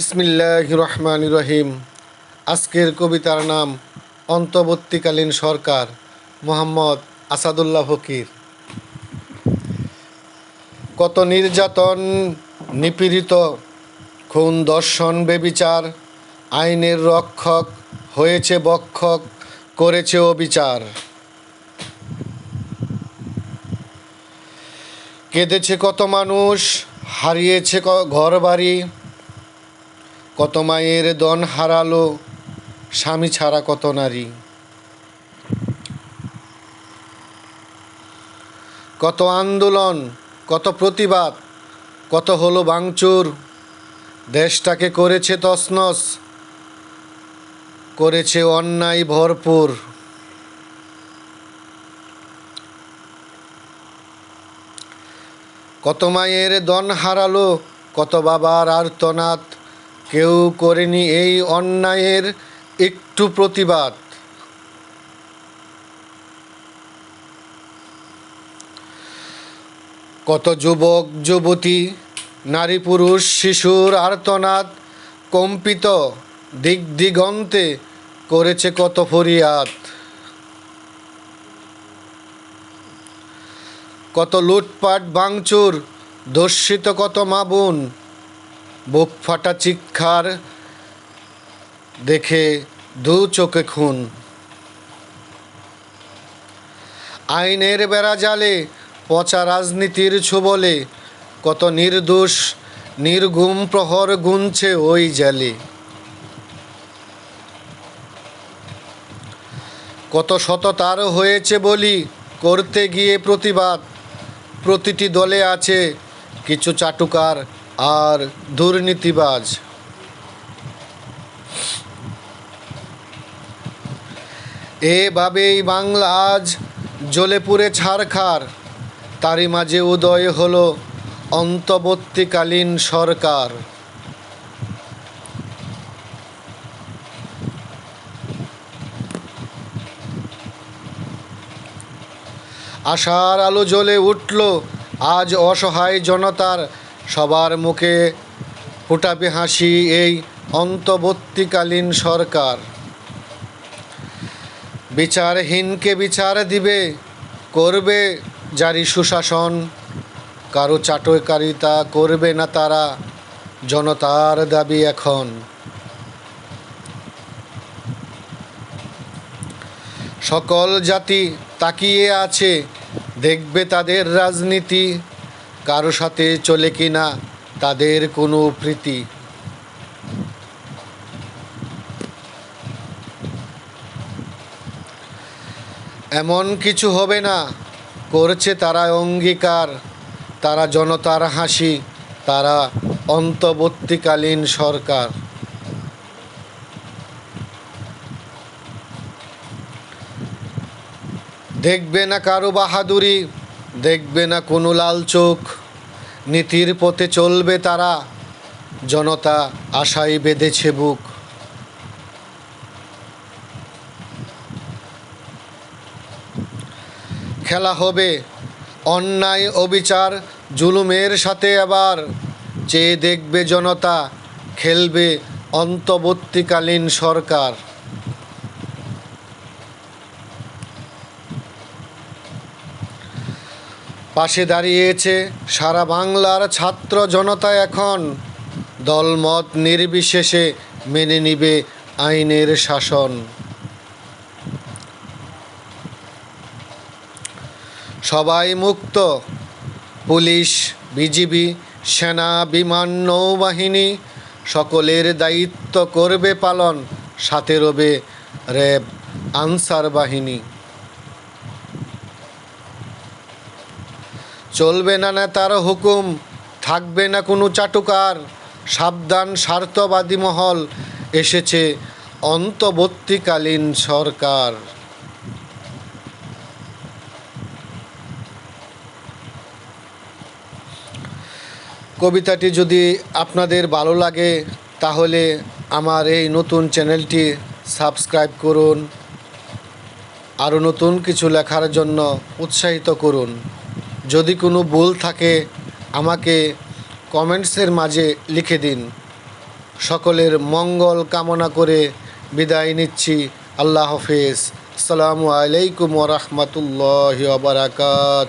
বিসমিল্লাহ রহমান রহিম আজকের কবিতার নাম অন্তর্বর্তীকালীন সরকার, মোহাম্মদ আসাদুল্লাহ ফকির। কত নির্যাতন, নিপীড়িত, খুন, দর্শন, বেবিচার, আইনের রক্ষক হয়েছে বক্ষক, করেছে অবিচার। কেঁদেছে কত মানুষ, হারিয়েছে ঘর বাড়ি কত মায়ের দন হারালো, স্বামী ছাড়া কত নারী। কত আন্দোলন, কত প্রতিবাদ, কত হলো বাংচুর দেশটাকে করেছে তসনস করেছে অন্যায় ভরপুর। কত মায়ের দন হারালো, কত বাবার আর্তনাদ। কেউ করেনি এই অন্যায়ের একটু প্রতিবাদ। কত যুবক, যুবতী, নারী, পুরুষ, শিশুর আর্তনাদ কম্পিত দিক দিগন্তে করেছে কত ফরিয়াদ। কত লুটপাট, ভাঙচুর, দর্শিত কত মাবুন। বুক ফাটা চিক্ষার দেখে দু চোখে খুন। আইনের বেড়া জালে পচা রাজনীতির ছোবলে কত নির্দোষ নির্গুম প্রহর গুনছে ওই জালে। কত সততার হয়েছে বলি করতে গিয়ে প্রতিবাদ, প্রতিটি দলে আছে কিছু চাটুকার আর দুর্নীতিবাজ। এভাবেই বাংলা আজ জ্বলে পুড়ে ছারখার তারই মাঝে উদয় হল অন্তর্বর্তীকালীন সরকার। আশার আলো জ্বলে উঠল আজ অসহায় জনতার সবার মুখে ফুটাবে হাসি এই অন্তর্বর্তীকালীন সরকার। বিচারহীনকে বিচার দিবে, করবে জারি সুশাসন। কারও চাটকারিতা করবে না তারা, জনতার দাবি এখন। সকল জাতি তাকিয়ে আছে, দেখবে তাদের রাজনীতি। কারও সাথে চলে কি না, তাদের কোনো প্রীতি। এমন কিছু হবে না, করছে তারা অঙ্গীকার, তারা জনতার হাসি, তারা অন্তর্বর্তীকালীন সরকার। দেখবে না কারও বাহাদুরি দেখবে না কোনো লাল চোখ। নীতির পথে চলবে তারা। জনতা আশায় বেঁধেছে বুক। খেলা হবে। অন্যায়, অবিচার, জুলুমের সাথে আবার। চেয়ে দেখবে জনতা, খেলবে অন্তর্বর্তীকালীন সরকার। পাশে দাঁড়িয়েছে সারা বাংলার ছাত্র জনতা এখন। দলমত নির্বিশেষে মেনে নিবে আইনের শাসন। সবাই মুক্ত। পুলিশ, বিজিবি, সেনা, বিমান, নৌবাহিনী সকলের দায়িত্ব করবে পালন। সাথে রবে র্যাব, আনসার বাহিনী। চলবে না নেতার হুকুম, থাকবে না কোনো চাটুকার। সাবধান, স্বার্থবাদী মহল এসেছে অন্তর্বর্তীকালীন সরকার। কবিতাটি যদি আপনাদের ভালো লাগে, তাহলে আমার এই নতুন চ্যানেলটি সাবস্ক্রাইব করুন। আরও নতুন কিছু লেখার জন্য উৎসাহিত করুন। যদি কোনো ভুল থাকে, আমাকে কমেন্টসের মাঝে লিখে দিন। সকলের মঙ্গল কামনা করে বিদায় নিচ্ছি। আল্লাহ হাফেজ। আসসালামু আলাইকুম ওরহমতুল্লাহ বারাকাত।